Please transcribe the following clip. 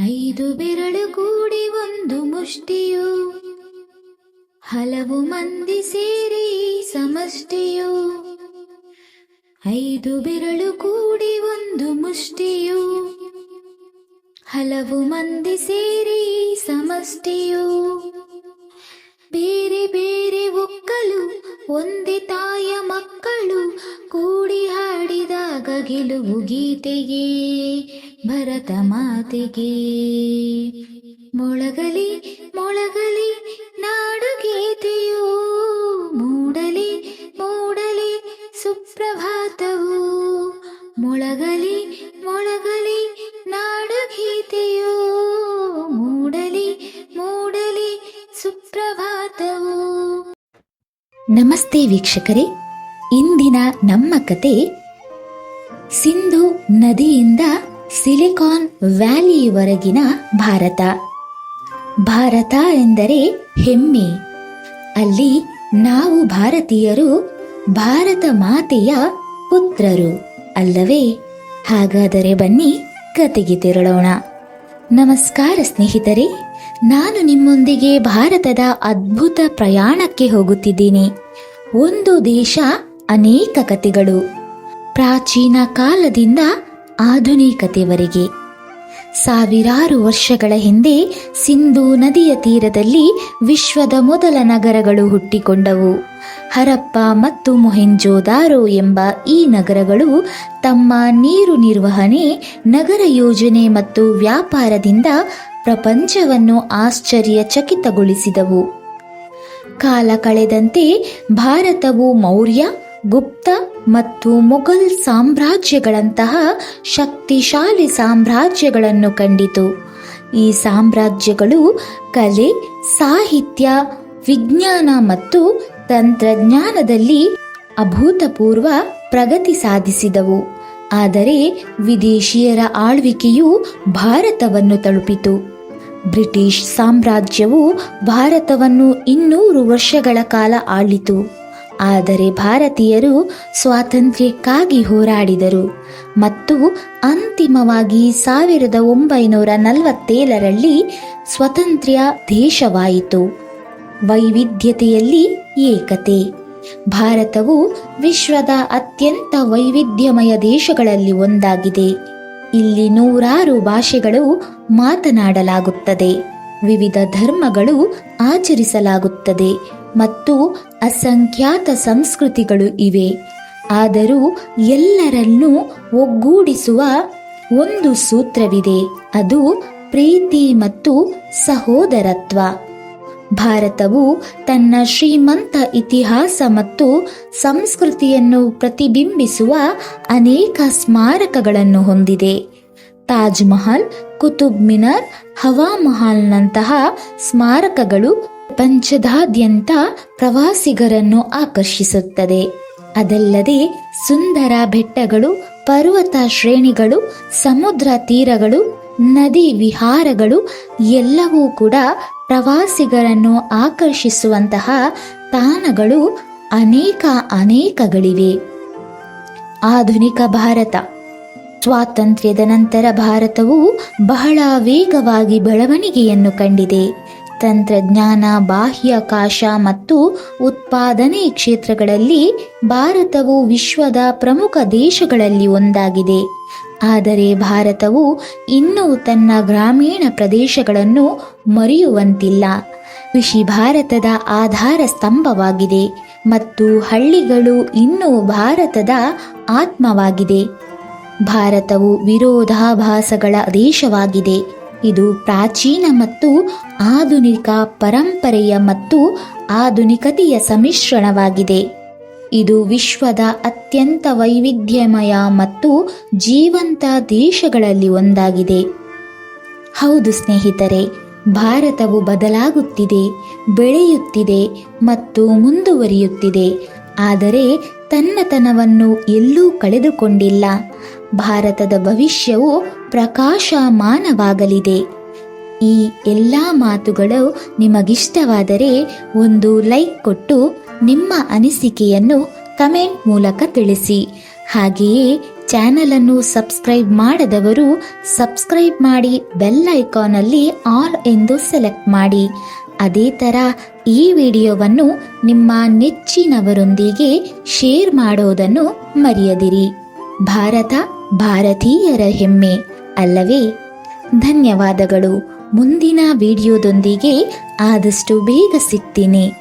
ಐದು ಬೆರಳು ಕೂಡಿ ಒಂದು ಮುಷ್ಟಿಯು. ಹಲವು ಮಂದಿ ಸೇರಿ ಸಮಷ್ಟಿಯು. ಐದು ಬೆರಳು ಕೂಡಿ ಒಂದು ಮುಷ್ಟಿಯು. ಹಲವು ಮಂದಿ ಸೇರಿ ಸಮಷ್ಟಿಯು. ಬೇರೆ ಬೇರೆ ಒಕ್ಕಲು, ಒಂದೇ ತಾಯ ಮಕ್ಕಳು ಕೂಡಿ ಹಾಡಿದಾಗ ಗೆಲುವು ಗೀತೆಗೆ ಭರತ ಮಾತೆಗೆ ಮೊಳಗಲಿ ಮೊಳಗಲಿ ನಾಡು ಗೀತೆಯು ಮೂಡಲಿ ಮೂಡಲಿ ಸುಪ್ರಭಾತವು ಮೊಳಗಲಿ ಮೊಳಗಲಿ ನಾಡು ಗೀತೆಯು ಮೂಡಲಿ ಮೂಡಲಿ ಸುಪ್ರಭಾತವು. ನಮಸ್ತೆ ವೀಕ್ಷಕರೇ, ಇಂದಿನ ನಮ್ಮ ಕತೆ ಸಿಂಧು ನದಿಯಿಂದ ಸಿಲಿಕಾನ್ ವ್ಯಾಲಿಯವರೆಗಿನ ಭಾರತ. ಭಾರತ ಎಂದರೆ ಹೆಮ್ಮೆ. ಅಲ್ಲಿ ನಾವು ಭಾರತೀಯರು, ಭಾರತ ಮಾತೆಯ ಪುತ್ರರು ಅಲ್ಲವೇ? ಹಾಗಾದರೆ ಬನ್ನಿ ಕತೆಗೆ ತೆರಳೋಣ. ನಮಸ್ಕಾರ ಸ್ನೇಹಿತರೆ, ನಾನು ನಿಮ್ಮೊಂದಿಗೆ ಭಾರತದ ಅದ್ಭುತ ಪ್ರಯಾಣಕ್ಕೆ ಹೋಗುತ್ತಿದ್ದೇನೆ. ಒಂದು ದೇಶ, ಅನೇಕ ಕತೆಗಳು. ಪ್ರಾಚೀನ ಕಾಲದಿಂದ ಆಧುನಿಕತೆವರೆಗೆ. ಸಾವಿರಾರು ವರ್ಷಗಳ ಹಿಂದೆ ಸಿಂಧೂ ನದಿಯ ತೀರದಲ್ಲಿ ವಿಶ್ವದ ಮೊದಲ ನಗರಗಳು ಹುಟ್ಟಿಕೊಂಡವು. ಹರಪ್ಪ ಮತ್ತು ಮೊಹೆಂಜೋದಾರೋ ಎಂಬ ಈ ನಗರಗಳು ತಮ್ಮ ನೀರು ನಿರ್ವಹಣೆ, ನಗರ ಯೋಜನೆ ಮತ್ತು ವ್ಯಾಪಾರದಿಂದ ಪ್ರಪಂಚವನ್ನು ಆಶ್ಚರ್ಯಚಕಿತಗೊಳಿಸಿದವು. ಕಾಲ ಕಳೆದಂತೆ ಭಾರತವು ಮೌರ್ಯ ಗುಪ್ತ ಮತ್ತು ಮೊಘಲ್ ಸಾಮ್ರಾಜ್ಯಗಳಂತಹ ಶಕ್ತಿಶಾಲಿ ಸಾಮ್ರಾಜ್ಯಗಳನ್ನು ಕಂಡಿತು. ಈ ಸಾಮ್ರಾಜ್ಯಗಳು ಕಲೆ, ಸಾಹಿತ್ಯ, ವಿಜ್ಞಾನ ಮತ್ತು ತಂತ್ರಜ್ಞಾನದಲ್ಲಿ ಅಭೂತಪೂರ್ವ ಪ್ರಗತಿ ಸಾಧಿಸಿದವು. ಆದರೆ ವಿದೇಶಿಯರ ಆಳ್ವಿಕೆಯು ಭಾರತವನ್ನು ತಲುಪಿತು. ಬ್ರಿಟಿಷ್ ಸಾಮ್ರಾಜ್ಯವು ಭಾರತವನ್ನು ಇನ್ನೂರು ವರ್ಷಗಳ ಕಾಲ ಆಳಿತು. ಆದರೆ ಭಾರತೀಯರು ಸ್ವಾತಂತ್ರ್ಯಕ್ಕಾಗಿ ಹೋರಾಡಿದರು ಮತ್ತು ಅಂತಿಮವಾಗಿ ಸಾವಿರದ ಒಂಬೈನೂರ ನಲವತ್ತೇಳರಲ್ಲಿ ಸ್ವತಂತ್ರ ದೇಶವಾಯಿತು. ವೈವಿಧ್ಯತೆಯಲ್ಲಿ ಏಕತೆ. ಭಾರತವು ವಿಶ್ವದ ಅತ್ಯಂತ ವೈವಿಧ್ಯಮಯ ದೇಶಗಳಲ್ಲಿ ಒಂದಾಗಿದೆ. ಇಲ್ಲಿ ನೂರಾರು ಭಾಷೆಗಳು ಮಾತನಾಡಲಾಗುತ್ತದೆ. ವಿವಿಧ ಧರ್ಮಗಳು ಆಚರಿಸಲಾಗುತ್ತದೆ. ಮತ್ತು ಅಸಂಖ್ಯಾತ ಸಂಸ್ಕೃತಿಗಳು ಇವೆ. ಆದರೂ ಎಲ್ಲರನ್ನೂ ಒಗ್ಗೂಡಿಸುವ ಒಂದು ಸೂತ್ರವಿದೆ. ಅದು ಪ್ರೀತಿ ಮತ್ತು ಸಹೋದರತ್ವ. ಭಾರತವು ತನ್ನ ಶ್ರೀಮಂತ ಇತಿಹಾಸ ಮತ್ತು ಸಂಸ್ಕೃತಿಯನ್ನು ಪ್ರತಿಬಿಂಬಿಸುವ ಅನೇಕ ಸ್ಮಾರಕಗಳನ್ನು ಹೊಂದಿದೆ. ತಾಜ್ ಮಹಲ್, ಕುತುಬ್ ಮಿನಾರ್ ಹವಾ ಮಹಲ್ನಂತಹ ಸ್ಮಾರಕಗಳು ಪ್ರಪಂಚದಾದ್ಯಂತ ಪ್ರವಾಸಿಗರನ್ನು ಆಕರ್ಷಿಸುತ್ತದೆ. ಅದಲ್ಲದೆ ಸುಂದರ ಬೆಟ್ಟಗಳು, ಪರ್ವತ ಶ್ರೇಣಿಗಳು, ಸಮುದ್ರ ತೀರಗಳು, ನದಿ ವಿಹಾರಗಳು ಎಲ್ಲವೂ ಕೂಡ ಪ್ರವಾಸಿಗರನ್ನು ಆಕರ್ಷಿಸುವಂತಹ ತಾಣಗಳು ಅನೇಕ ಅನೇಕಗಳಿವೆ. ಆಧುನಿಕ ಭಾರತ. ಸ್ವಾತಂತ್ರ್ಯದ ನಂತರ ಭಾರತವು ಬಹಳ ವೇಗವಾಗಿ ಬೆಳವಣಿಗೆಯನ್ನು ಕಂಡಿದೆ. ತಂತ್ರಜ್ಞಾನ, ಬಾಹ್ಯಾಕಾಶ ಮತ್ತು ಉತ್ಪಾದನೆ ಕ್ಷೇತ್ರಗಳಲ್ಲಿ ಭಾರತವು ವಿಶ್ವದ ಪ್ರಮುಖ ದೇಶಗಳಲ್ಲಿ ಒಂದಾಗಿದೆ. ಆದರೆ ಭಾರತವು ಇನ್ನೂ ತನ್ನ ಗ್ರಾಮೀಣ ಪ್ರದೇಶಗಳನ್ನು ಮರೆಯುವಂತಿಲ್ಲ. ಕೃಷಿ ಭಾರತದ ಆಧಾರ ಸ್ತಂಭವಾಗಿದೆ ಮತ್ತು ಹಳ್ಳಿಗಳು ಇನ್ನೂ ಭಾರತದ ಆತ್ಮವಾಗಿದೆ. ಭಾರತವು ವಿರೋಧಾಭಾಸಗಳ ದೇಶವಾಗಿದೆ. ಇದು ಪ್ರಾಚೀನ ಮತ್ತು ಆಧುನಿಕ ಪರಂಪರೆಯ ಮತ್ತು ಆಧುನಿಕತೆಯ ಸಮ್ಮಿಶ್ರಣವಾಗಿದೆ. ಇದು ವಿಶ್ವದ ಅತ್ಯಂತ ವೈವಿಧ್ಯಮಯ ಮತ್ತು ಜೀವಂತ ದೇಶಗಳಲ್ಲಿ ಒಂದಾಗಿದೆ. ಹೌದು ಸ್ನೇಹಿತರೆ, ಭಾರತವು ಬದಲಾಗುತ್ತಿದೆ, ಬೆಳೆಯುತ್ತಿದೆ ಮತ್ತು ಮುಂದುವರಿಯುತ್ತಿದೆ. ಆದರೆ ತನ್ನತನವನ್ನು ಎಲ್ಲೂ ಕಳೆದುಕೊಂಡಿಲ್ಲ. ಭಾರತದ ಭವಿಷ್ಯವು ಪ್ರಕಾಶಮಾನವಾಗಲಿದೆ. ಈ ಎಲ್ಲ ಮಾತುಗಳು ನಿಮಗಿಷ್ಟವಾದರೆ ಒಂದು ಲೈಕ್ ಕೊಟ್ಟು ನಿಮ್ಮ ಅನಿಸಿಕೆಯನ್ನು ಕಮೆಂಟ್ ಮೂಲಕ ತಿಳಿಸಿ. ಹಾಗೆಯೇ ಚಾನಲನ್ನು ಸಬ್ಸ್ಕ್ರೈಬ್ ಮಾಡದವರು ಸಬ್ಸ್ಕ್ರೈಬ್ ಮಾಡಿ ಬೆಲ್ ಐಕಾನಲ್ಲಿ ಆಲ್ ಎಂದು ಸೆಲೆಕ್ಟ್ ಮಾಡಿ. ಅದೇ ಥರ ಈ ವಿಡಿಯೋವನ್ನು ನಿಮ್ಮ ನೆಚ್ಚಿನವರೊಂದಿಗೆ ಶೇರ್ ಮಾಡೋದನ್ನು ಮರೆಯದಿರಿ. ಭಾರತ ಭಾರತೀಯರ ಹೆಮ್ಮೆ. ಅಲ್ಲವೇ? ಧನ್ಯವಾದಗಳು. ಮುಂದಿನ ವಿಡಿಯೋದೊಂದಿಗೆ ಆದಷ್ಟು ಬೇಗ ಸಿಗ್ತೀನಿ.